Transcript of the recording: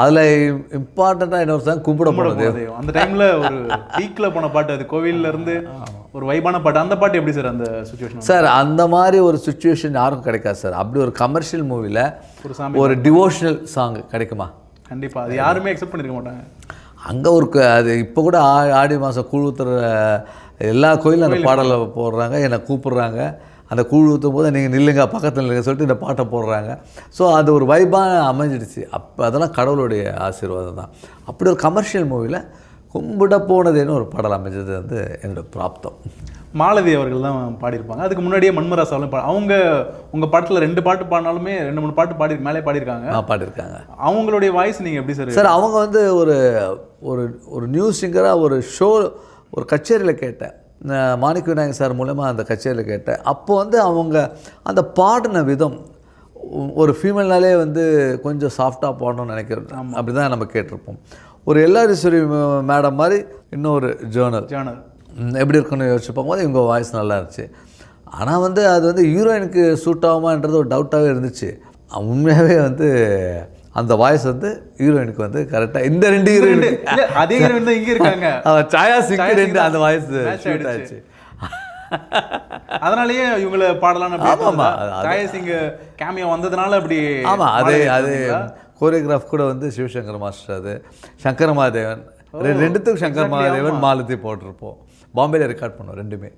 அதில் இம்பார்ட்டண்ட்டாக இன்னொரு சாங் கும்பிட போனது தெய்வம். அந்த டைம்ல ஒரு பீக்ல போன பாட்டு அது கோவில்ல இருந்து ஒரு வைபான பாட்டு. அந்த பாட்டு எப்படி சார் அந்த சுச்சுவேஷன் சார் அந்த மாதிரி ஒரு சுச்சுவேஷன் யாருக்கும் கிடைக்காது சார். அப்படி ஒரு கமர்ஷியல் மூவியில் ஒரு சாமி ஒரு டிவோஷனல் சாங் கிடைக்குமா? கண்டிப்பா. அது யாருமே எக்ஸெப்ட் பண்ணிருக்க மாட்டாங்க. அங்கே ஒரு அது இப்போ கூட ஆடி மாதம் கூழ் ஊத்துற எல்லா கோயிலும் அந்த பாடலை போடுறாங்க என்னை கூப்பிடுறாங்க. அந்த கூழ் ஊற்றும் போது நீங்கள் நில்லுங்க பக்கத்தில் நில்லுங்க சொல்லிட்டு இந்த பாட்டை போடுறாங்க. ஸோ அது ஒரு வைபாக அமைஞ்சிடுச்சு. அப்போ அதெல்லாம் கடவுளுடைய ஆசீர்வாதம் தான். அப்படி ஒரு கமர்ஷியல் மூவியில் கும்பிட போனதேன்னு ஒரு பாடல் அமைஞ்சது வந்து என்னோட பிராப்தம். மாலதி அவர்கள் தான் பாடியிருப்பாங்க. அதுக்கு முன்னாடியே மண்மராசாலும் பா அவங்க உங்க பாட்டுல ரெண்டு பாட்டு பாடினாலுமே ரெண்டு மூணு பாட்டு பாடி மேலே பாடியிருக்காங்க. பாடியிருக்காங்க. அவங்களுடைய வாய்ஸ் நீங்க எப்படி சார் சார் அவங்க வந்து ஒரு ஒரு ஒரு நியூஸ் சிங்கராக ஒரு ஷோ ஒரு கச்சேரியில் கேட்டேன். மாணிக்க விநாயகர் சார் மூலமா அந்த கச்சேரியில் கேட்டேன். அப்போ வந்து அவங்க அந்த பாடின விதம் ஒரு ஃபீமேல்னாலே வந்து கொஞ்சம் சாஃப்டாக பாடணும்னு நினைக்கிறோம் அப்படி தான் நம்ம கேட்டிருப்போம். ஒரு எல்லாரீஸ்வரி மேடம் மாதிரி இன்னொரு ஜேர்னல் ஜானர் எப்படி இருக்குன்னு யோசிச்சு பார்க்கும்போது இவங்க வாய்ஸ் நல்லா இருந்துச்சு. ஆனால் வந்து அது வந்து ஹீரோயினுக்கு சூட் ஆகுமான்றது ஒரு டவுட்டாகவே இருந்துச்சு. உண்மையாகவே வந்து அந்த வாய்ஸ் வந்து ஹீரோயினுக்கு வந்து கரெக்டாக இந்த ரெண்டு ஹீரோயின் அதே ஹீரோயின் தான் இங்க இருக்காங்க. அவன் சாயா சிங் ரெண்டு அந்த வாய்ஸ் ஷூட். ஆச்சு அதனாலயே இவங்கள பாடலாம் ஆமாமா, சாய சிங் கேமியோ வந்ததுனால அப்படி ஆமாம் அது அது? கோரியோகிராஃப் கூட வந்து சிவசங்கர் மாஸ்டர் அது. சங்கர மகாதேவன் ரெண்டுத்துக்கும் சங்கர் மகாதேவன் மாலதி போட்டிருப்போம். பாம்பேல ரெக்கார்ட் பண்ணோம் ரெண்டுமே.